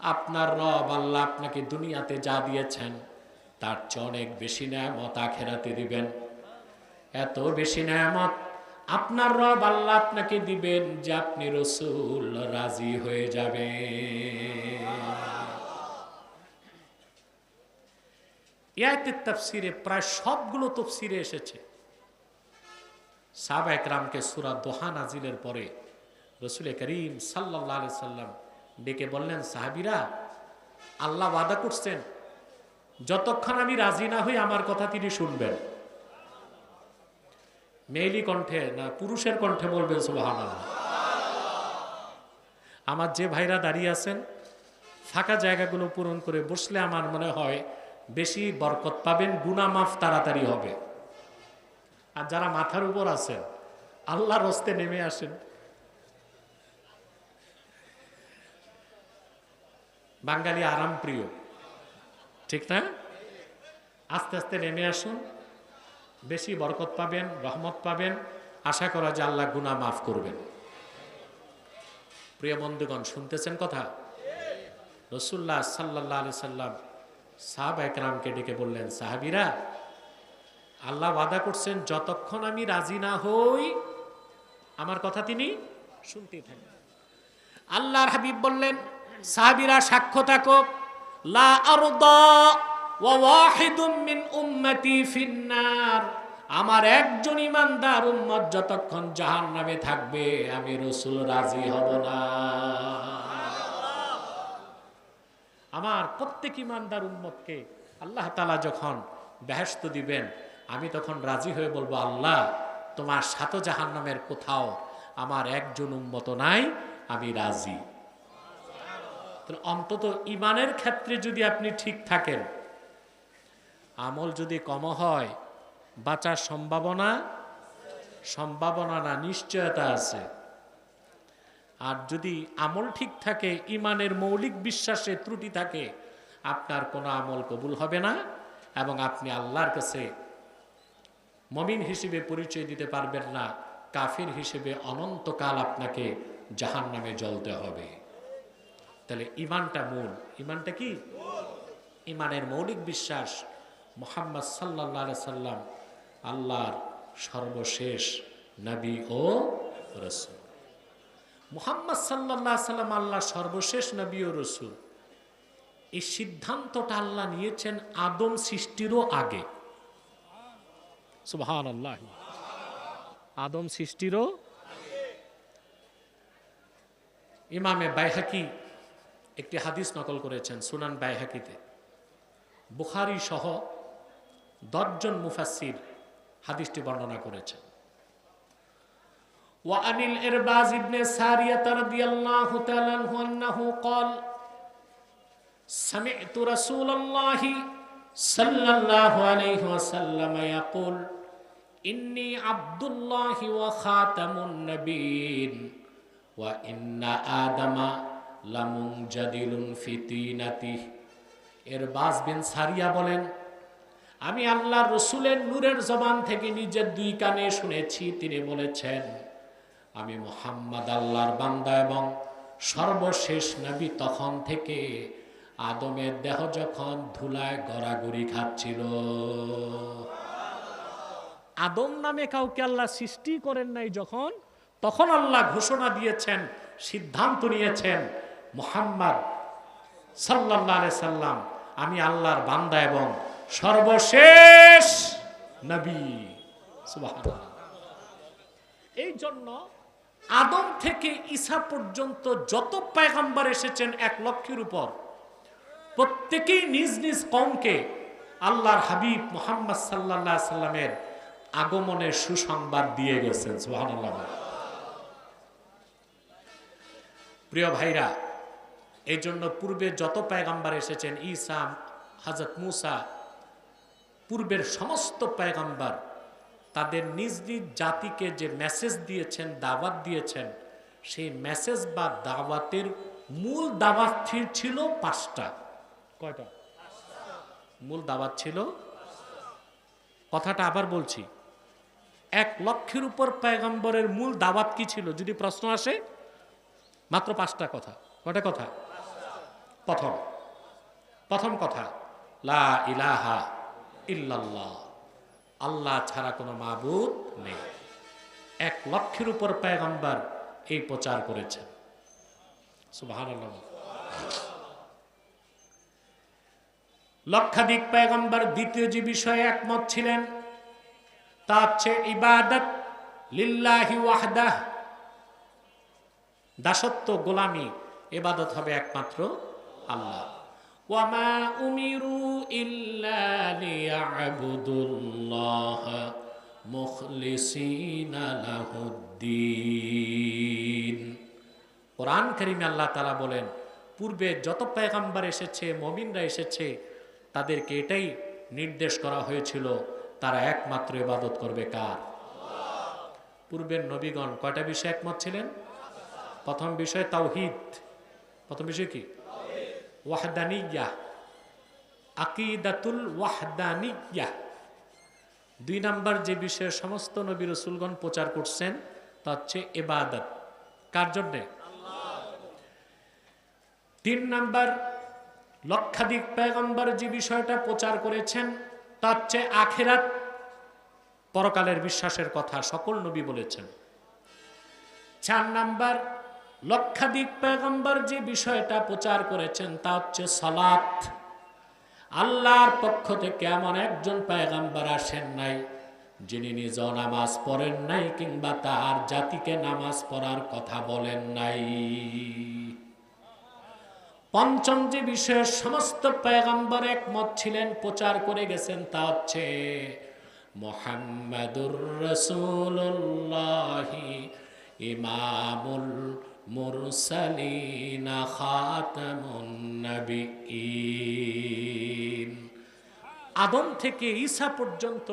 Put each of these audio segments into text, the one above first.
আপনার রব আল্লাহ আপনাকে দুনিয়াতে যা দিয়েছেন, তার চেয়ে অনেক বেশি নেয়ামত আখেরাতে দিবেন। এত বেশি নেয়ামত আপনার রব আল্লাহ আপনাকে দিবেন যে আপনি রসুল রাজি হয়ে যাবে ইয়াতের তাফসিরে প্রায় সবগুলো তফসিরে এসেছে। সাবা একরামকে সুরা দোহা নাজিলের পরে রসুল করিম সাল্লাহ সাল্লাম ডেকে বললেন, সাহাবিরা, আল্লাহ ওয়াদা করছেন, যতক্ষণ আমি রাজি না হই আমার কথা তিনি শুনবেন। মেয়েলি কণ্ঠে না পুরুষের কণ্ঠে বলবেন সুবাহান আমার যে ভাইরা দাঁড়িয়ে আছেন, ফাঁকা জায়গাগুলো পূরণ করে বসলে আমার মনে হয় বেশি বরকত পাবেন গুনা মাফ তাড়াতাড়ি হবে। আর যারা মাথার উপর আছেন, আল্লাহর হস্তে নেমে আসেন। বাঙালি আরাম প্রিয়। ঠিক না? আস্তে আস্তে নেমে আসুন। বেশি বরকত পাবেন, রহমত পাবেন। আশা করা যে আল্লাহ গুনাহ মাফ করবেন। প্রিয় বন্ধুগণ, শুনতেছেন কথা? রসুল্লাহ সাল্লাহ আলি সাল্লাম সাহাব একরামকে ডেকে বললেন, সাহাবিরা, আল্লাহ ওয়াদা করছেন, যতক্ষণ আমি রাজি না হই, আমার কথা তিনি শুনতেই থাকেন আল্লাহর হাবিব বললেন, সাহাবিরা, সাক্ষ্য থাকো। লা ফিন্নার। আমার একজন ইমানদার উম্মত যতক্ষণ জাহান নামে থাকবে, আমি রসুল রাজি হব না। আমার প্রত্যেক ইমানদার উম্মতকে আল্লাহ তালা যখন বেহেস্ত দিবেন, আমি তখন রাজি হয়ে বলব, আল্লাহ, তোমার সাত জাহান নামের কোথাও আমার একজন উন্মত নাই, আমি রাজি। অন্তত ইমানের ক্ষেত্রে যদি আপনি ঠিক থাকেন, আমল যদি কম হয়, বাঁচার সম্ভাবনা সম্ভাবনা না, নিশ্চয়তা আছে। আর যদি আমল ঠিক থাকে ইমানের মৌলিক বিশ্বাসে ত্রুটি থাকে, আপনার কোনো আমল কবুল হবে না এবং আপনি আল্লাহর কাছে মমিন হিসেবে পরিচয় দিতে পারবেন না, কাফির হিসেবে অনন্তকাল আপনাকে জাহান নামে জ্বলতে হবে। তাহলে ইমানটা মূল। ইমানটা কি? ইমানের মৌলিক বিশ্বাস। মোহাম্মদ সাল্লাহ সাল্লাম আল্লাহর সর্বশেষ নবী ও রসুল। মুহাম্মদ সাল্লাহ সাল্লাম আল্লাহ সর্বশেষ নবী ও রসুল। এই সিদ্ধান্তটা আল্লাহ নিয়েছেন আদম সৃষ্টিরও আগে। সুবহান আল্লাহ আদম সৃষ্টিরও ইমামে বাইহাকি একটি হাদিস নকল করেছেন সুনান বাইহাকিতে। বুখারি সহ দশজন মুফাসির হাদিসটি বর্ণনা করেছেন। وعن الإرباز بن سارية رضي الله تعالى عنه أنه قال سمعت رسول الله صلى الله عليه وسلم يقول إني عبد الله وخاتم النبيين وإن آدم لمنجدل في طينته এরবাজ বিন সারিয়া বলেন আমি আল্লাহ রসুলের নূরের জবান থেকে নিজের দুই কানে শুনেছি তিনি বলেছেন আমি মোহাম্মদ আল্লাহর বান্দা এবং সর্বশেষ নবী তখন থেকে আদমের দেহ যখন ধুলায় গড়াগড়ি খাচ্ছিল আদম নামে কাউকে আল্লাহ সৃষ্টি করেন নাই যখন, তখন আল্লাহ ঘোষণা দিয়েছেন, সিদ্ধান্ত নিয়েছেন, মোহাম্মদ সাল্লাহ সাল্লাম, আমি আল্লাহর বান্দা এবং সর্বশেষ নবী। এই জন্য আদম থেকে ঈসা পর্যন্ত যত পায়গাম্বার এসেছেন এক লক্ষের উপর, প্রত্যেকেই নিজ নিজ কমকে আল্লাহর হাবিব মোহাম্মদ সাল্লাহ সাল্লামের আগমনের সুসংবাদ দিয়ে গেছেন, সুবহানাল্লাহ। প্রিয় ভাইরা এই জন্য পূর্বে যত পায়গাম্বার এসেছেন, ঈসা হাজরত মুসা, পূর্বের সমস্ত পায়গাম্বার তাদের নিজ নিজ জাতিকে যে মেসেজ দিয়েছেন, দাওয়াত দিয়েছেন, সেই মেসেজ বা দাওয়াতের মূল দাওয়াত ছিল পাঁচটা। কয়টা? মূল দাওয়াত ছিল কথাটা আবার বলছি। এক লক্ষের উপর পয়গম্বরের মূল দাওয়াত কি ছিল? যদি প্রশ্ন আসে, মাত্র পাঁচটা কথা। কটা কথা? প্রথম। প্রথম কথা, লা ইলাহা ইল্লাল্লাহ। আল্লাহ ছাড়া কোনো মাবুদ নেই। এক লক্ষের উপর পয়গম্বর এই প্রচার করেছেন। লক্ষাধিক পয়গম্বর দ্বিতীয় যে বিষয়ে একমত ছিলেন। তা হচ্ছে ইবাদত লিল্লাহি ওয়াহদাহ। দাসত্ব, গোলামি, এবাদত হবে একমাত্র আল্লাহ। ওয়ামা উমিরু ইল্লা লিয়াবুদুল্লাহ মুখলিসিনা লাহুদ্দিন কোরআন করিমে আল্লাহ তাআলা বলেন, পূর্বে যত পেগম্বর এসেছে, মমিনরা এসেছে, তাদেরকে এটাই নির্দেশ করা হয়েছিল, তারা একমাত্র ইবাদত করবে কার? পূর্বের নবীগণ কয়টা বিষয়ে একমত ছিলেন? প্রথম বিষয় তাওহিদ। প্রথম বিষয় কি? ওয়াহদানিয়া আকিদাতুল ওয়াহদানিয়া দুই নাম্বার যে বিষয়ে সমস্ত নবী রসুলগণ প্রচার করছেন, তা হচ্ছে এবাদত। কার জন্যে? তিন নাম্বার, লক্ষাধিক পেগম্বর যে বিষয়টা প্রচার করেছেন, তা হচ্ছে আখেরাত। পরকালের বিশ্বাসের কথা সকল নবী বলেছেন। চার নাম্বার লক্ষাধিক পেগম্বর যে বিষয়টা প্রচার করেছেন, তা হচ্ছে সলাৎ আল্লাহর পক্ষ থেকে এমন একজন পেগম্বর আসেন নাই, যিনি নিজ নামাজ পড়েন নাই কিংবা তার জাতিকে নামাজ পড়ার কথা বলেন নাই। পঞ্চম যে বিষয়ে সমস্ত পেগম্বর একমত ছিলেন, প্রচার করে গেছেন, তা হচ্ছে মোহাম্মদুর রসুল্লাহি ইমামুল মুরসালিনা খাতামুন নবিয়্যিন। আদম থেকে ঈসা পর্যন্ত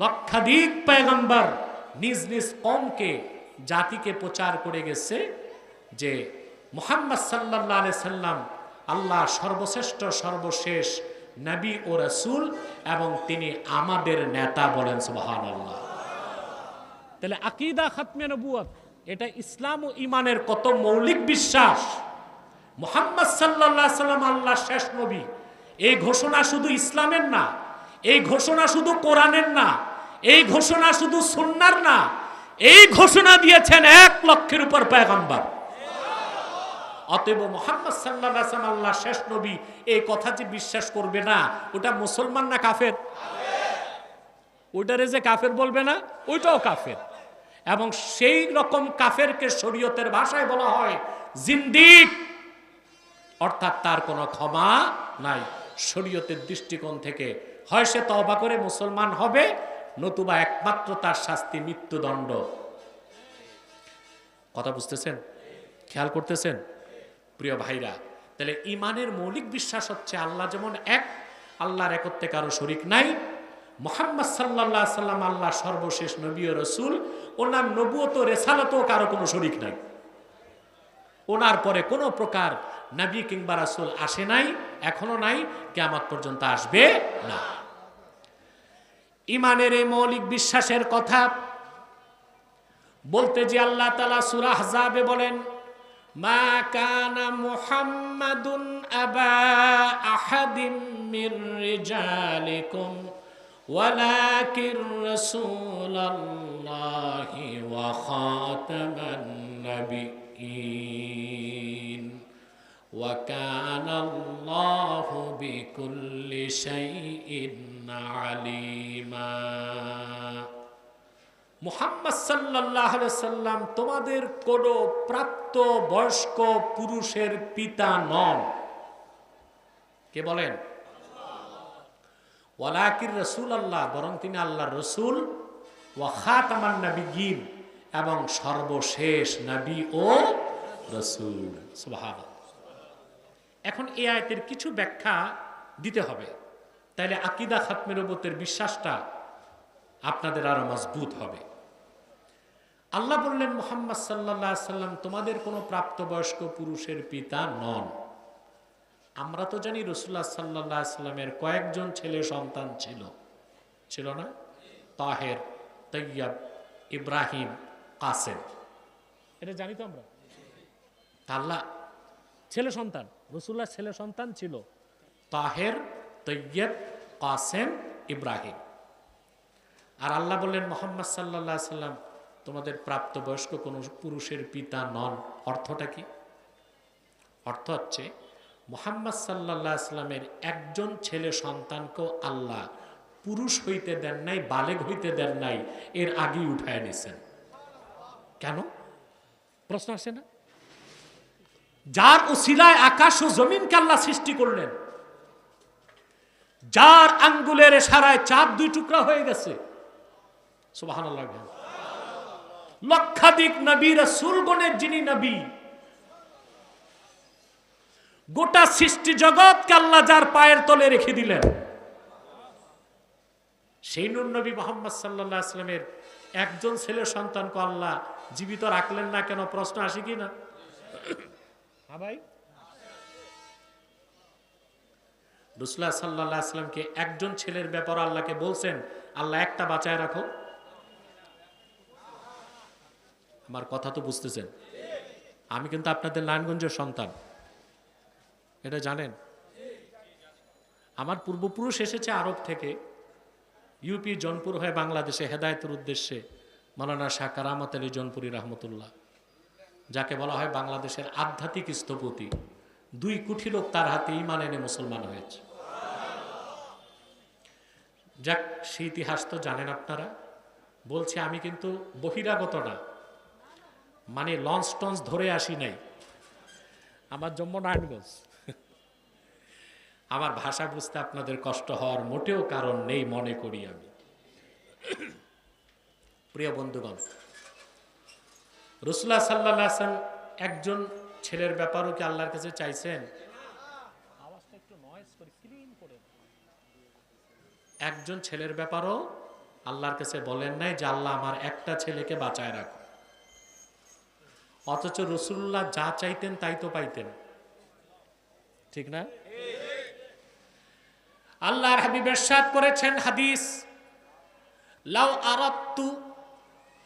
লক্ষাধিক পেগম্বর নিজ নিজ কমকে, জাতিকে প্রচার করে গেছে যে মোহাম্মদ সাল্লাহ আলি সাল্লাম আল্লাহ সর্বশ্রেষ্ঠ, সর্বশেষ নবী ও রসুল এবং তিনি আমাদের নেতা বলেন সুবাহান আল্লাহ তাহলে আকিদা খাতমে এটা ইসলাম ও ইমানের কত মৌলিক বিশ্বাস। মোহাম্মদ সাল্লাহ সাল্লাম আল্লাহ শেষ নবী। এই ঘোষণা শুধু ইসলামের না, এই ঘোষণা শুধু কোরআনের না, এই ঘোষণা শুধু সুন্নার না, এই ঘোষণা দিয়েছেন এক লক্ষের উপর পেগম্বর অতএব মোহাম্মদ সাল্লাহ আল্লাহ শেষ নবী, এই কথা যে বিশ্বাস করবে না, ওটা মুসলমান না কাফের? ওইটারে যে কাফের বলবে না, ওইটাও কাফের। এবং সেই রকম কাফেরকে শরীয়তের ভাষায় বলা হয় জিন্দিক। অর্থাৎ তার কোনো ক্ষমা নাই। শরীয়তের দৃষ্টিকোণ থেকে হয় সে তবা করে মুসলমান হবে, নতুবা একমাত্র তার শাস্তি মৃত্যুদণ্ড। কথা বুঝতেছেন? খেয়াল করতেছেন? প্রিয় ভাইরা, তাহলে ইমানের মৌলিক বিশ্বাস হচ্ছে আল্লাহ যেমন এক, আল্লাহর একত্রে কারও শরিক নাই। মোহাম্মদ সাল্লাহ সাল্লাম আল্লাহ সর্বশেষ নবী ও রসুল। ওনার নবুয়ত রেসালতও কারও কোনো শরিক নাই। ওনার পরে কোনো প্রকার নবী কিংবা রাসুল আসে নাই, এখনও নাই কেমন পর্যন্ত আসবে না। ইমানের এই মৌলিক বিশ্বাসের কথা বলতে যে আল্লাহ তালা সুরাহ যাবে বলেন, মা কানা মুহাম্মাদুন আবা আহাদিম মির রিজালিকুম ولكن رسول الله وخاتم النبيين وكان الله بكل شيء عليما মুহাম্মদ সাল্লাহ সাল্লাম তোমাদের কোনো প্রাপ্ত বয়স্ক পুরুষের পিতা নন কে বলেন ওয়ালাকির রসুল আল্লাহ বরং তিনি আল্লাহর রসুল ওয়াখাত আমার নবীন এবং সর্বশেষ নবী ও রসুল। সুবাহ এখন এই আয়তের কিছু ব্যাখ্যা দিতে হবে। তাইলে আকিদা খাতমের ওপতের বিশ্বাসটা আপনাদের আরও মজবুত হবে। আল্লাহ বললেন, মোহাম্মদ সাল্লাহ সাল্লাম তোমাদের কোনো প্রাপ্তবয়স্ক পুরুষের পিতা নন। আমরা তো জানি রসুল্লাহ সাল্লাহ সাল্লামের কয়েকজন ছেলে সন্তান ছিল। ছিল না? তাহের, তৈয়ব, ইব্রাহিম, কাসেম। এটা জানি তো আমরা। আল্লাহ ছেলে সন্তান রসুল্লাহ ছেলে সন্তান ছিল। তাহের, তৈয়ব, কাসেম, ইব্রাহিম। আর আল্লাহ বললেন, মোহাম্মদ সাল্লাহ সাল্লাম, তোমাদের প্রাপ্তবয়স্ক কোনো পুরুষের পিতা নন। অর্থটা কি? অর্থ হচ্ছে মোহাম্মদ সাল্লাহ ইসলামের একজন ছেলে সন্তানকেও আল্লাহ পুরুষ হইতে দেন নাই, বালেগ হইতে দেন নাই, এর আগেই উঠায় নিছেন। কেন? প্রশ্ন আসে না? যার ওসিলায় আকাশ ও জমিনকে আল্লাহ সৃষ্টি করলেন, যার আঙ্গুলের সারায় চাঁদ দুই টুকরা হয়ে গেছে সুবাহান লক্ষাধিক নবী, রসুলগণের যিনি নবী গোটা সৃষ্টি জগৎকে আল্লাহ যার পায়ের তলে রেখে দিলেন। সেই নূর নবী মোহাম্মদ সাল্লাহ আসলামের একজন ছেলে সন্তানকে আল্লাহ জীবিত রাখলেন না কেন? প্রশ্ন আসে কি না? হ্যাঁ ভাই। রসুল্লাহ সাল্লাহ আসলামকে একজন ছেলের ব্যাপার আল্লাহকে বলছেন আল্লাহ একটা বাঁচায় রাখো। আমার কথা তো বুঝতেছেন। আমি কিন্তু আপনাদের নারায়ণগঞ্জের সন্তান। এটা জানেন? আমার পূর্বপুরুষ এসেছে আরব থেকে, ইউপি জনপুর হয়ে বাংলাদেশে, হেদায়তের উদ্দেশ্যে মৌলানা শাহ কারামত আলী জনপুরি রহমতুল্লাহ। যাকে বলা হয় বাংলাদেশের আধ্যাত্মিক স্থপতি। দুই কোটি লোক তার হাতে ইমান এনে মুসলমান হয়েছে। যাক সেই ইতিহাস তো জানেন আপনারা। বলছে আমি কিন্তু বহিরাগত না। মানে লঞ্চ টঞ্চ ধরে আসি নাই। আমার জন্ম নারায়ণগঞ্জ। আমার ভাষা বুঝতে আপনাদের কষ্ট হওয়ার মোটেও কারণ নেই মনে করি আমি। প্রিয় বন্ধুগণ রসুল্লাহ সাল্লাহ আসলাম একজন ছেলের ব্যাপারও কি আল্লাহর কাছে চাইছেন? একজন ছেলের ব্যাপারও আল্লাহর কাছে বলেন নাই যে আল্লাহ আমার একটা ছেলেকে বাঁচায় রাখো। অথচ রসুল্লাহ যা চাইতেন তাই তো পাইতেন। ঠিক না? আল্লাহর হাবিব এরশাদ করেছেন হাদিস, লাউ আরাত্তু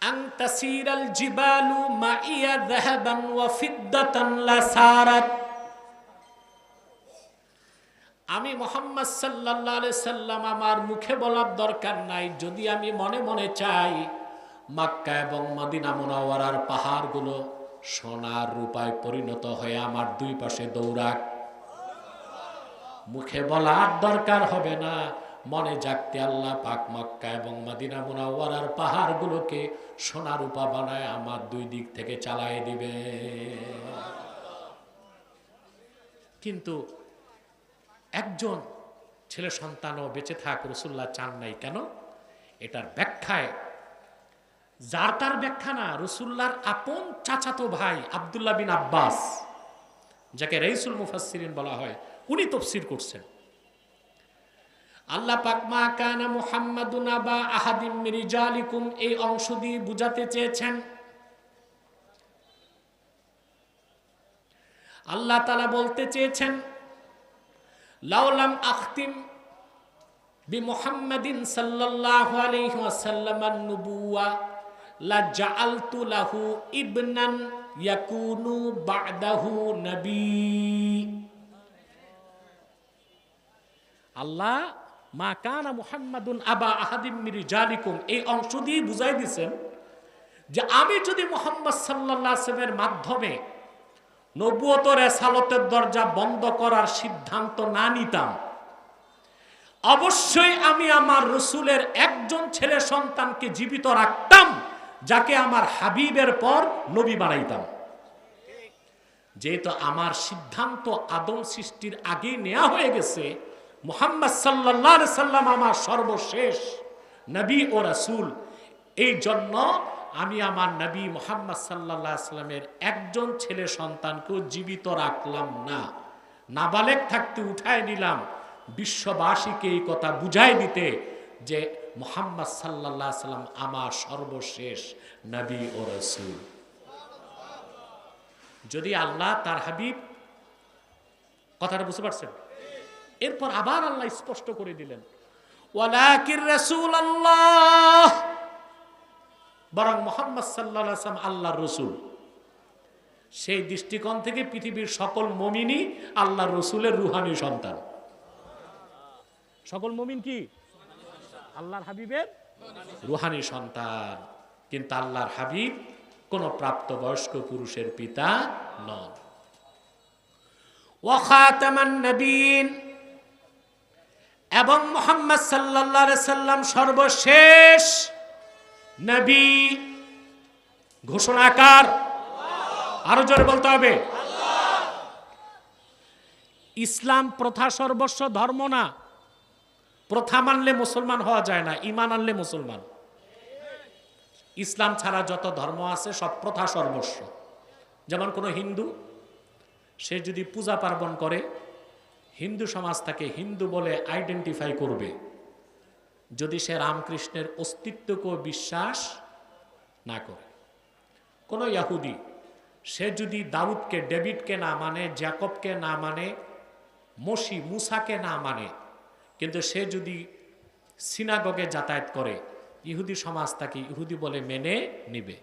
আন তাসিরাল জিবালু মাইয়া যাহাবান ওয়া ফিদ্দাতান লাসারাত আমি মোহাম্মদ আলাইহি সাল্লাম আমার মুখে বলার দরকার নাই। যদি আমি মনে মনে চাই, মক্কা এবং মদিনা মুনাওয়ারার পাহাড়গুলো সোনার রূপায় পরিণত হয়ে আমার দুই পাশে দৌড়াক। মুখে বলার দরকার হবে না। মনে জাগতে আল্লাহ পাক মক্কা এবং মাদিনা মুনাওয়ারার পাহাড়গুলোকে সোনা রূপা বানায় আমার দুই দিক থেকে চালায় দিবে। কিন্তু একজন ছেলে সন্তানও বেঁচে থাক রসুল্লাহ চান নাই কেন? এটার ব্যাখ্যায় যার তার ব্যাখ্যা না রসুল্লার আপন চাচাতো ভাই আবদুল্লাহ বিন আব্বাস, যাকে রইসুল মুফাসসিরিন বলা হয় উনি তফসির করছেন। আল্লাহ পাক মা কানা মুহাম্মাদুন আবা আহাদিম মিন রিজালিকুম এই অংশ দিয়ে বুঝাতে চেয়েছেন। আল্লাহ তাআলা বলতে চেয়েছেন লাউলাম আখতিম বি মুহাম্মাদিন সাল্লাল্লাহু আলাইহি ওয়াসাল্লাম আন-নুবুওয়া লা জাআলতু লাহু ইবনান ইয়াকুনু বা'দাহু নবী। আল্লাহ, মা কানা মুহাম্মাদুন আবা আহাদিম মিরি জালিকুম এই অংশ দিয়ে বুঝাই দিছেন যে আমি যদি মোহাম্মদ সাল্লাহ মাধ্যমে নবুয়ত রেসালতের দরজা বন্ধ করার সিদ্ধান্ত না নিতাম, অবশ্যই আমি আমার রসুলের একজন ছেলে সন্তানকে জীবিত রাখতাম, যাকে আমার হাবিবের পর নবী বানাইতাম। যেহেতু আমার সিদ্ধান্ত আদম সৃষ্টির আগে নেওয়া হয়ে গেছে মোহাম্মদ সাল্লাহ সাল্লাম আমার সর্বশেষ নবী ও রাসুল। এই জন্য আমি আমার নবী মোহাম্মদ সাল্লাহ সাল্লামের একজন ছেলে সন্তানকেও জীবিত রাখলাম না। নাবালেক থাকতে উঠায় নিলাম। বিশ্ববাসীকে এই কথা বুঝাই দিতে যে মোহাম্মদ সাল্লাহ সাল্লাম আমার সর্বশেষ নবী ও রসুল। যদি আল্লাহ তার হাবিব কথাটা বুঝতে পারছেন? এরপর আবার আল্লাহ স্পষ্ট করে দিলেন ওয়ালাকির রাসূলুল্লাহ। বরং মোহাম্মদ সাল্লাহ আসলাম আল্লাহর রসুল। সেই দৃষ্টিকোণ থেকে পৃথিবীর সকল মমিনই আল্লাহ রসুলের রুহানি সন্তান। সকল মমিন কি? আল্লাহর হাবিবের রুহানি সন্তান। কিন্তু আল্লাহর হাবিব কোন প্রাপ্তবয়স্ক পুরুষের পিতা নন। ওয়াখাতামান নবীন এবং মোহাম্মদ আলাইহি সাল্লাম সর্বশেষ নবী। ঘোষণাকার। আরও জোরে বলতে হবে। ইসলাম প্রথা সর্বস্ব, ধর্ম না। প্রথা মানলে মুসলমান হওয়া যায় না ইমান আনলে মুসলমান। ইসলাম ছাড়া যত ধর্ম আছে, সব প্রথা সর্বস্ব। যেমন কোনো হিন্দু, সে যদি পূজা পার্বণ করে হিন্দু সমাজ তাকে হিন্দু বলে আইডেন্টিফাই করবে। যদি সে রামকৃষ্ণের অস্তিত্বকেও বিশ্বাস না করে। কোনো ইয়াহুদি, সে যদি দাউদকে, ডেভিডকে না মানে জ্যাকবকে না মানে মসি, মুসাকে না মানে কিন্তু সে যদি সিনাগগে যাতায়াত করে, ইহুদি সমাজ তাকে ইহুদি বলে মেনে নিবে।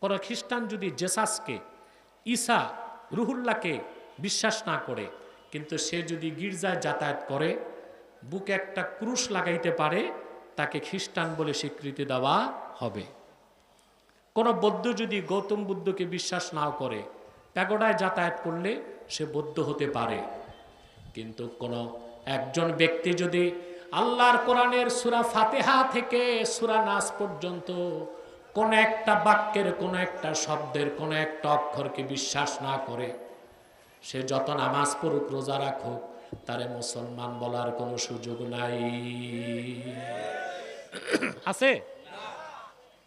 কোনো খ্রিস্টান যদি জেসাসকে, ঈসা রুহুল্লাহকে বিশ্বাস না করে কিন্তু সে যদি গির্জায় যাতায়াত করে, বুকে একটা ক্রুশ লাগাইতে পারে, তাকে খ্রিস্টান বলে স্বীকৃতি দেওয়া হবে। কোনো বৌদ্ধ যদি গৌতম বুদ্ধকে বিশ্বাস নাও করে, প্যাগোডায় যাতায়াত করলে সে বৌদ্ধ হতে পারে। কিন্তু কোনো একজন ব্যক্তি যদি আল্লাহর কোরআনের সুরা ফাতেহা থেকে সুরা নাস পর্যন্ত কোন একটা বাক্যের কোন একটা শব্দের কোন একটা অক্ষরকে বিশ্বাস না করে সে যত নামাজ পড়ুক, রোজা রাখুক, তারে মুসলমান বলার কোনো সুযোগ নাই। আছে?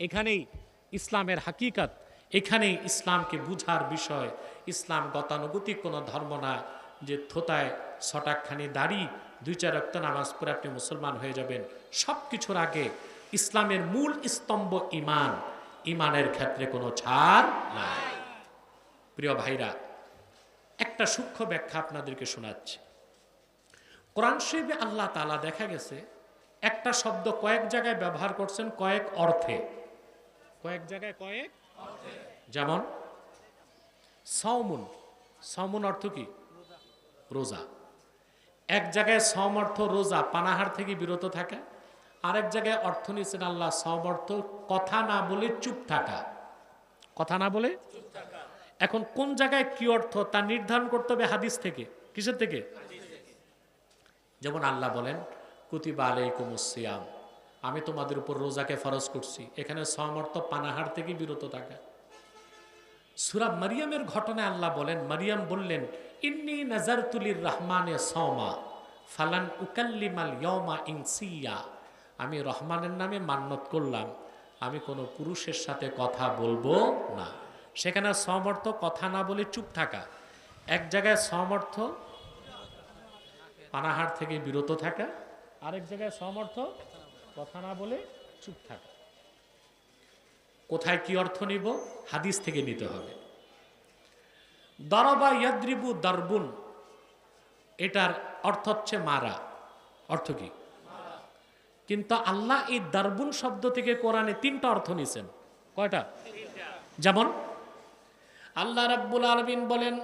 এখানেই ইসলামের হাকিকাত, এখানেই ইসলামকে বুঝার বিষয়। ইসলাম গতানুগতিক কোনো ধর্ম না, যে থোতায় ছটাকখানি দাড়ি, দুই চার রক্ত নামাজ পড়ে আপনি মুসলমান হয়ে যাবেন। সব কিছুর আগে ইসলামের মূল স্তম্ভ ইমান। ইমানের ক্ষেত্রে কোনো ছাড় নাই। প্রিয় ভাইরা একটা সূক্ষ্ম ব্যাখ্যা আপনাদেরকে শোনাচ্ছি। কোরআন শরীফে আল্লাহ তালা দেখা গেছে, একটা শব্দ কয়েক জায়গায় ব্যবহার করছেন কয়েক অর্থে। কয়েক জায়গায় কয়েক যেমন সৌমুন সৌমুন অর্থ কি? রোজা। এক জায়গায় সম অর্থ রোজা, পানাহার থেকে বিরত থাকা। আরেক জায়গায় অর্থ নিচ্ছেন আল্লাহ সম অর্থ কথা না বলে চুপ থাকা। কথা না বলে এখন কোন জায়গায় কি অর্থ তা নির্ধারণ করতে হবে হাদিস থেকে? কিসের থেকে? যেমন আল্লাহ বলেন, কুতিবা আলাইকুম সিয়াম। আমি তোমাদের উপর রোজাকে ফরজ করছি। এখানে সমর্থ পানাহার থেকে বিরত থাকা। সুরা মারিয়ামের ঘটনায় আল্লাহ বলেন, মারিয়াম বললেন, ইন্নি নাজারতুলির রহমানে সৌমা ফালান উকাল্লিমাল ইয়মা ইনসিয়া। আমি রহমানের নামে মান্যত করলাম। আমি কোনো পুরুষের সাথে কথা বলব না। সেখানে সমর্থ কথা না বলে চুপ থাকা। এক জায়গায় সমর্থ পানাহার থেকে বিরত থাকা, আরেক জায়গায় সমর্থ কথা না বলে চুপ থাকা। কোথায় কি অর্থ নিব, হাদিস থেকে নিতে হবে। দরবা ইয়াদ্রিবু দারবুন, এটার অর্থ হচ্ছে মারা। অর্থ কি? কিন্তু আল্লাহ এই দারবুন শব্দ থেকে কোরআনে তিনটা অর্থ নিছেন। কয়টা? যেমন আল্লাহ রাব্বুল আলামিন বলেন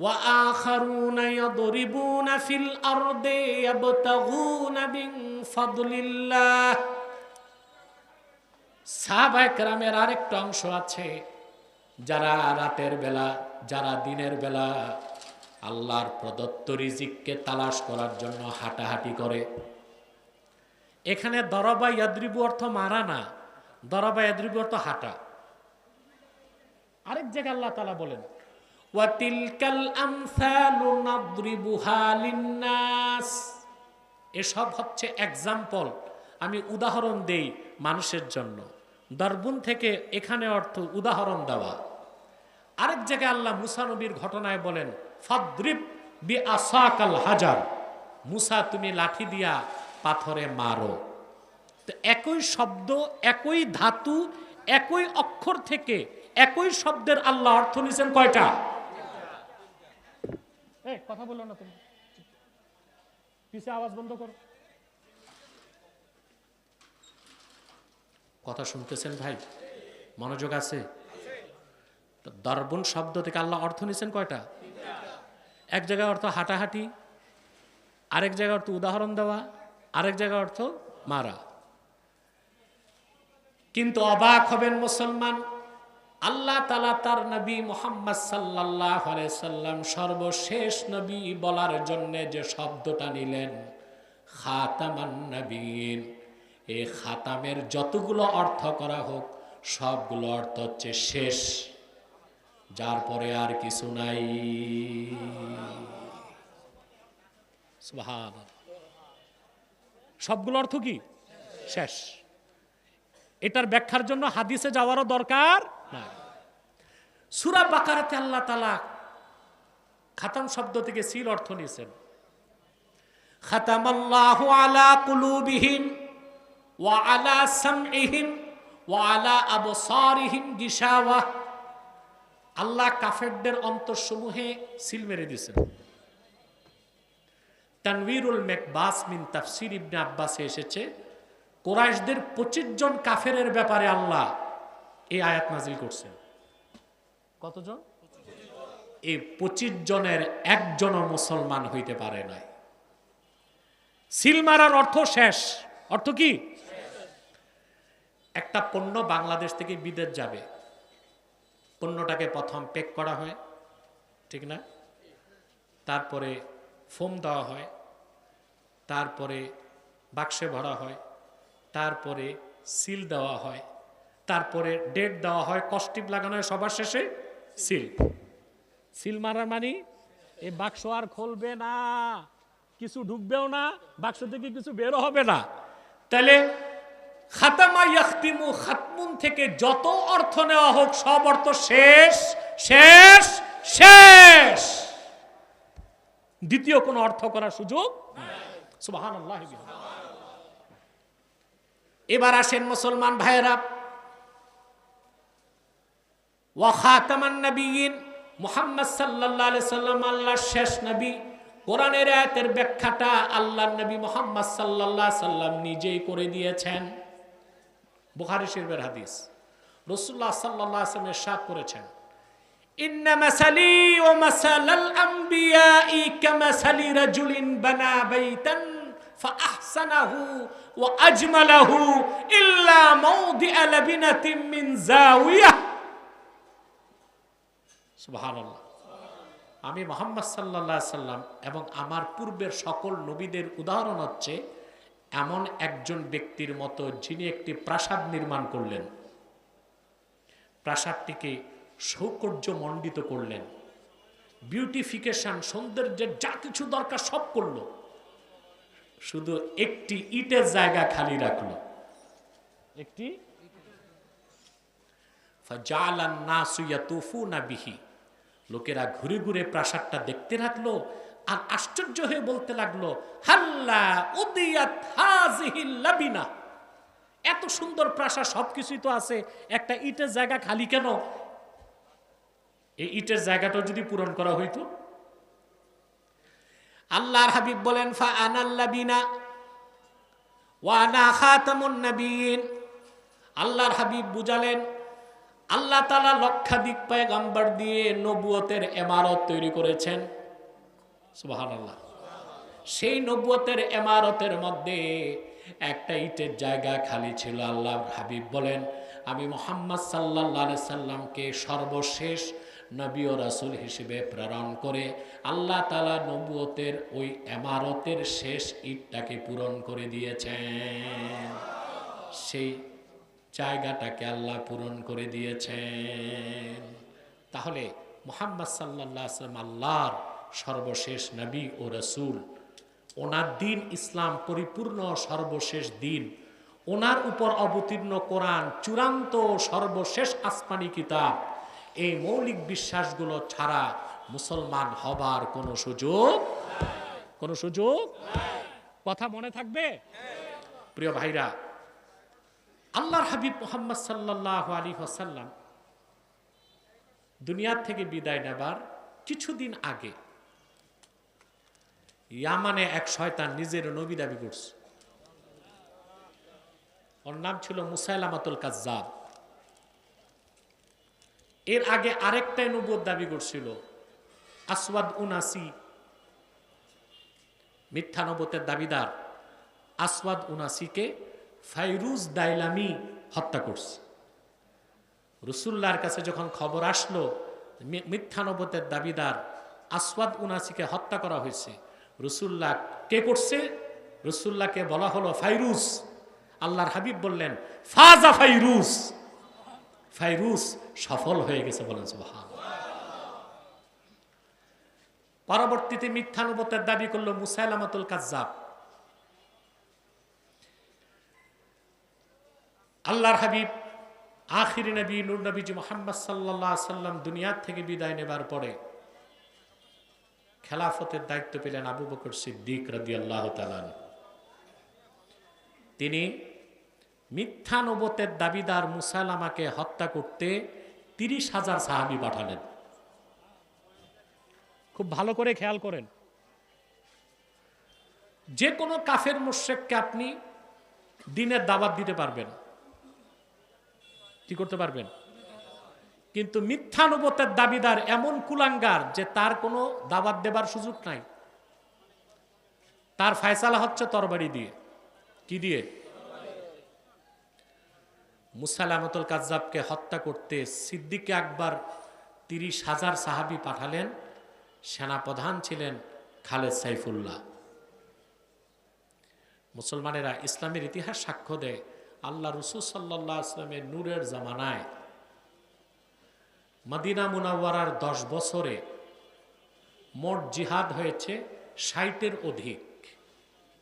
وآخرون يضربون في الأرض يبتغون من فضل الله সাহাবায়ে কেরামের আরেকটা অংশ আছে যারা রাতের বেলা যারা দিনের বেলা আল্লাহর প্রদত্ত রিজিককে তালাশ করার জন্য হাঁটাহাঁটি করে এখানে দরবা ইয়াদ্রিবু অর্থ মারা না দরবা ইয়াদ্রিবু অর্থ হাঁটা আরেক জায়গায় আল্লাহ তালা বলেন, ওয়াতিলকাল আমসালু নাদরিবুহা এসব হচ্ছে এক্সাম্পল আমি উদাহরণ দেই মানুষের জন্য। দরবুন থেকে এখানে অর্থ উদাহরণ দেওয়া। আরেক জায়গায় আল্লাহ মুসা নবীর ঘটনায় বলেন, ফদ্রিব বি আসাকাল হাজার। মুসা, তুমি লাঠি দিয়া পাথরে মারো। তো একই শব্দ, একই ধাতু, একই অক্ষর থেকে একই শব্দের আল্লাহ অর্থ নিছেন কয়টা? কথা বলল না তুমি। পিছে আওয়াজ বন্ধ করো। কথা শুনতেছেন ভাই? মনোযোগ আছে? দর্বন শব্দ থেকে আল্লাহ অর্থ নিছেন কয়টা? এক জায়গায় অর্থ হাঁটাহাঁটি আরেক জায়গায় অর্থ উদাহরণ দেওয়া আরেক জায়গায় অর্থ মারা। কিন্তু অবাক হবেন মুসলমান আল্লাহ তালা তার নবী মোহাম্মদ সাল্লাহ সাল্লাম সর্বশেষ নবী বলার জন্যে যে শব্দটা নিলেন, খাতামান নবীন। এই খাতামের যতগুলো অর্থ করা হোক, সবগুলো অর্থ হচ্ছে শেষ। যার পরে আর কিছু নাই। সবগুলো অর্থ কি? শেষ। এটার ব্যাখ্যার জন্য হাদিসে যাওয়ারও দরকার। সুরা বাকারাতে আল্লাহ তালা খাতাম শব্দ থেকে সিল অর্থ নিয়েছেন। ওয়া আলা সামইহিম আল্লাহ কাফেরদের অন্তরসমূহে সিল মেরে দিয়েছেন। তানভীরুল মেকবাস মিন তাফসির ইবনে আব্বাসে এসেছে, কোরাইশদের পঁচিশ জন কাফেরের ব্যাপারে আল্লাহ এই আয়াত নাজিল করছেন। কতজন? এই পঁচিশ জনের একজনও মুসলমান হইতে পারে নাই। সিল মারার অর্থ শেষ। অর্থ কি? একটা পণ্য বাংলাদেশ থেকে বিদেশ যাবে। পণ্যটাকে প্রথম পেক করা হয়, ঠিক না? তারপরে ফোম দেওয়া হয়, তারপরে বাক্সে ভরা হয়, তারপরে সিল দেওয়া হয়, তারপরে ডেট দেওয়া হয়, কস্টিপ লাগানো হয় সবার শেষে। সিল সিল মারার মানে? এই বাক্স আর খুলবে না। কিছু ঢুকবেও না, বাক্স থেকে কিছু বেরো হবে না। তাহলে খাতামা ইয়াখতিমু খাতমুন থেকে যত অর্থ নেওয়া হোক, সব অর্থ শেষ শেষ শেষ। দ্বিতীয় কোনো অর্থ করার সুযোগ এবার আসেন মুসলমান ভাইয়েরা। ওয়াখাতামান নবীন মুহাম্মদ সাল্লাল্লাহু আলাইহি সাল্লাম আল্লাহর শেষ নবী কোরআনের আয়াতের ব্যাখ্যাটা আল্লাহর নবী মুহাম্মদ সাল্লাল্লাহু আলাইহি সাল্লাম নিজেই করে দিয়েছেন বুখারী শরীফের হাদিস রাসূলুল্লাহ সাল্লাল্লাহু আলাইহি সাল্লাম ইরশাদ করেছেন ইন্না মাসালি ওয়া মাসালাল আম্বিয়াই কামাসালি রাজুলিন বানা বাইতান فأحسنه وأجمله إلا موضع لبنة من زاوية সুবহানাল্লাহ। আমি মোহাম্মদ আলাইহি সাল্লাম এবং আমার পূর্বের সকল নবীদের উদাহরণ হচ্ছে এমন একজন ব্যক্তির মতো যিনি একটি প্রাসাদ নির্মাণ করলেন। প্রাসাদটিকে সৌকর্য মণ্ডিত করলেন। বিউটিফিকেশন সৌন্দর্যের যা কিছু দরকার সব করল। শুধু একটি ইটের জায়গা খালি রাখল। একটি ফাজালান নাসু ইয়াতুফুনা বিহি। লোকেরা ঘুরে ঘুরে প্রাসাদটা দেখতে লাগল আর আশ্চর্য হয়ে বলতে লাগল, হাল্লা লাবিনা। এত সুন্দর প্রাসাদ সবকিছুই তো আছে, একটা ইটের জায়গা খালি কেন? এই ইটের জায়গাটা যদি পূরণ করা হইতো। আল্লাহর হাবিব বলেন, ফা আনাল্লাবিনা ওয়ানা খাতামুন নবীন আল্লাহর হাবিব বুঝালেন আল্লাহ তালা লক্ষাধিক পায়গাম্বার দিয়ে নবুয়তের এমারত তৈরি করেছেন। সেই নবুয়তের এমারতের মধ্যে একটা ইটের জায়গা খালি ছিল আল্লাহ হাবিব বলেন, আমি মোহাম্মদ সাল্লাহ সাল্লামকে সর্বশেষ নবী ও রাসুল হিসেবে প্রেরণ করে আল্লাহ তালা নবুয়তের ওই এমারতের শেষ ইটটাকে পূরণ করে দিয়েছেন। সেই জায়গাটাকে আল্লাহ পূরণ করে দিয়েছেন। তাহলে মোহাম্মদ আসলাম আল্লাহর সর্বশেষ নবী ও রসুল, ওনার দিন ইসলাম পরিপূর্ণ সর্বশেষ দিন, ওনার উপর অবতীর্ণ কোরআন চূড়ান্ত সর্বশেষ আসমানি কিতাব, এই মৌলিক বিশ্বাসগুলো ছাড়া মুসলমান হবার কোনো সুযোগ কোনো সুযোগ কথা মনে থাকবে? প্রিয় ভাইরা আল্লাহর হাবিব মোহাম্মদ সাল্লাহ আলী হাসাল্লাম দুনিয়ার থেকে বিদায় নেবার কিছুদিন আগে ইয়ামানে এক শয়তান নিজের নবী দাবি করছে। ওর নাম ছিল মুসাইলামাতুল কাজ্জাব। এর আগে আরেকটাই নবুয়ত দাবি করছিল, আসওয়াদ উনাসি, মিথ্যা নবতের দাবিদার আসওয়াদ উনাসিকে ফাইরুজ দাইলামি হত্যা করছে। রসুল্লাহর কাছে যখন খবর আসলো, মি- মিথ্যা নবতের দাবিদার আসওয়াদ উনাসিকে হত্যা করা হয়েছে। রসুল্লাহ কে করছে? রসুল্লাহকে বলা হলো ফাইরুজ। আল্লাহর হাবিব বললেন, ফাজা ফাইরুজ। ফাইরুজ সফল হয়ে গেছে বলেন সুবহান পরবর্তীতে মিথ্যানুবতের দাবি করল মুসাইলামাতুল কাজ্জাব। আল্লাহর হাবিব, আখির নবী, নূর নবীজি মোহাম্মদ সাল্লাহ সাল্লাম দুনিয়ার থেকে বিদায় নেবার পরে খেলাফতের দায়িত্ব পেলেন আবু বকর সিদ্দিক রদি আল্লাহ তালান তিনি মিথ্যা নবতের দাবিদার মুসালামাকে হত্যা করতে তিরিশ হাজার সাহাবি পাঠালেন। খুব ভালো করে খেয়াল করেন। যে কোনো কাফের মোশেককে আপনি দিনের দাবাত দিতে পারবেন। কি করতে পারবেন? কিন্তু মিথ্যানুবতের দাবিদার এমন কুলাঙ্গার যে তার কোনো দাবাত দেবার সুযোগ নাই। তার ফায়সালা হচ্ছে তরবারি দিয়ে। কি দিয়ে? মুসালামতুল কাজ্জাবকে হত্যা করতে সিদ্দিকে আকবর তিরিশ হাজার সাহাবি পাঠালেন। সেনাপ্রধান ছিলেন খালেদ সাইফুল্লাহ। মুসলমানেরা ইসলামের ইতিহাস সাক্ষ্য দেয়। আল্লাহ রসুল সাল্লাহ ইসলামের নূরের জামানায় মদিনা মুনাওয়ারার দশ বছরে মোট জিহাদ হয়েছে ষাটের অধিক।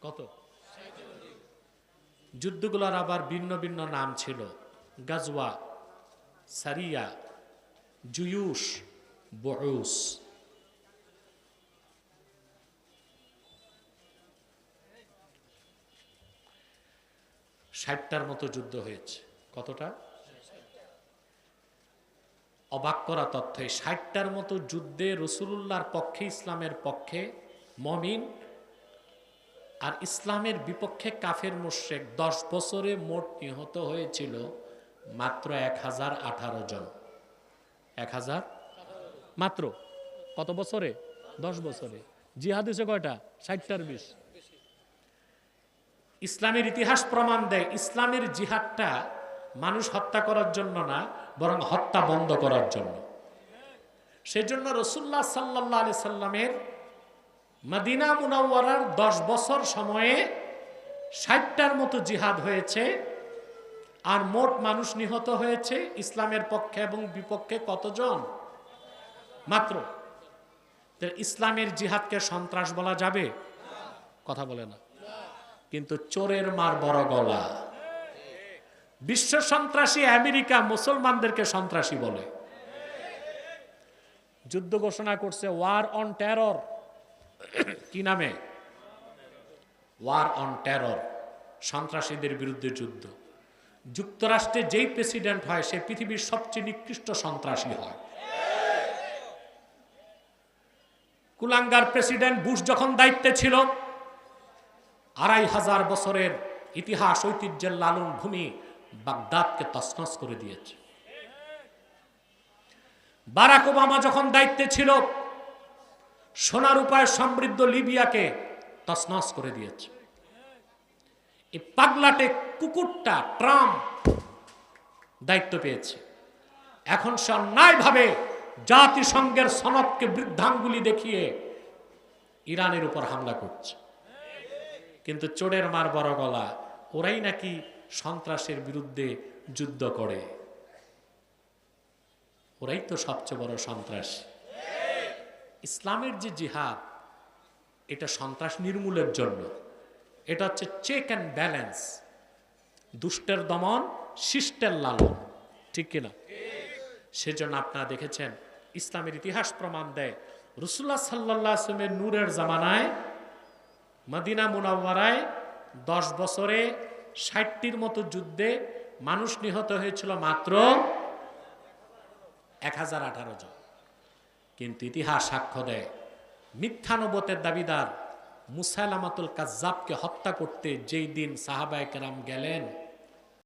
কত? যুদ্ধগুলোর আবার ভিন্ন ভিন্ন নাম ছিল। গাজওয়া, সারিয়া, জুয়ুস, বউস। ষাটটার মতো যুদ্ধ হয়েছে। কতটা? অবাক করা তথ্য ষাটটার মতো যুদ্ধে রসুলুল্লাহর পক্ষে, ইসলামের পক্ষে মমিন আর ইসলামের বিপক্ষে কাফের মোশেক দশ বছরে মোট নিহত হয়েছিল মাত্র এক হাজার আঠারো জন। এক হাজার? মাত্র। কত বছরে? দশ বছরে। জিহাদ হয়েছে কয়টা? ষাটটার বিশ। ইসলামের ইতিহাস প্রমাণ দেয়, ইসলামের জিহাদটা মানুষ হত্যা করার জন্য না, বরং হত্যা বন্ধ করার জন্য। সেজন্য রসুল্লাহ সাল্লাহ আলি সাল্লামের মদিনা মুনাওয়ারার দশ বছর সময়ে ষাটটার মতো জিহাদ হয়েছে, আর মোট মানুষ নিহত হয়েছে ইসলামের পক্ষে এবং বিপক্ষে কতজন? মাত্র। ইসলামের জিহাদকে সন্ত্রাস বলা যাবে? কথা বলে না। কিন্তু চোরের মার বড় গলা। বিশ্ব সন্ত্রাসী আমেরিকা মুসলমানদেরকে সন্ত্রাসী বলে। যুদ্ধ ঘোষণা করছে ওয়ার অন টেরর কি নামে? ওয়ার অন টেরর সন্ত্রাসীদের বিরুদ্ধে যুদ্ধ। যুক্তরাষ্ট্রে যেই প্রেসিডেন্ট হয়, সে পৃথিবীর সবচেয়ে নিকৃষ্ট সন্ত্রাসী হয়। কুলাঙ্গার প্রেসিডেন্ট বুশ যখন দায়িত্বে ছিল আড়াই হাজার বছরের ইতিহাস ঐতিহ্যের লালন ভূমি বাগদাদকে তসনস করে দিয়েছে। বারাক ওবামা যখন দায়িত্বে ছিল, সোনার উপায় সমৃদ্ধ লিবিয়াকে তসনস করে দিয়েছে। এই পাগলাটে কুকুরটা ট্রাম্প দায়িত্ব পেয়েছে। এখন সে অন্যায়ভাবে জাতিসংঘের সনদকে বৃদ্ধাঙ্গুলি দেখিয়ে ইরানের উপর হামলা করছে। কিন্তু চোরের মার বড় গলা। ওরাই নাকি সন্ত্রাসের বিরুদ্ধে যুদ্ধ করে। ওরাই তো সবচেয়ে বড় সন্ত্রাস। ইসলামের যে জিহাদ, এটা সন্ত্রাস নির্মূলের জন্য। এটা হচ্ছে চেক অ্যান্ড ব্যালেন্স দুষ্টের দমন, শিষ্টের লালন। ঠিক কিনা? সেজন্য আপনারা দেখেছেন, ইসলামের ইতিহাস প্রমাণ দেয়। রসুল্লাহ সাল্লাহ আসলামের নূরের জামানায় মদিনা মুনাওয়ারায় দশ বছরে ষাটটির মতো যুদ্ধে মানুষ নিহত হয়েছিল মাত্র এক হাজার আঠারো জন। কিন্তু ইতিহাস সাক্ষ্য দেয় মিথ্যানবতের দাবিদার মুসাইলামাতুল কাজাবকে হত্যা করতে যেই দিন সাহাবায় কেরাম গেলেন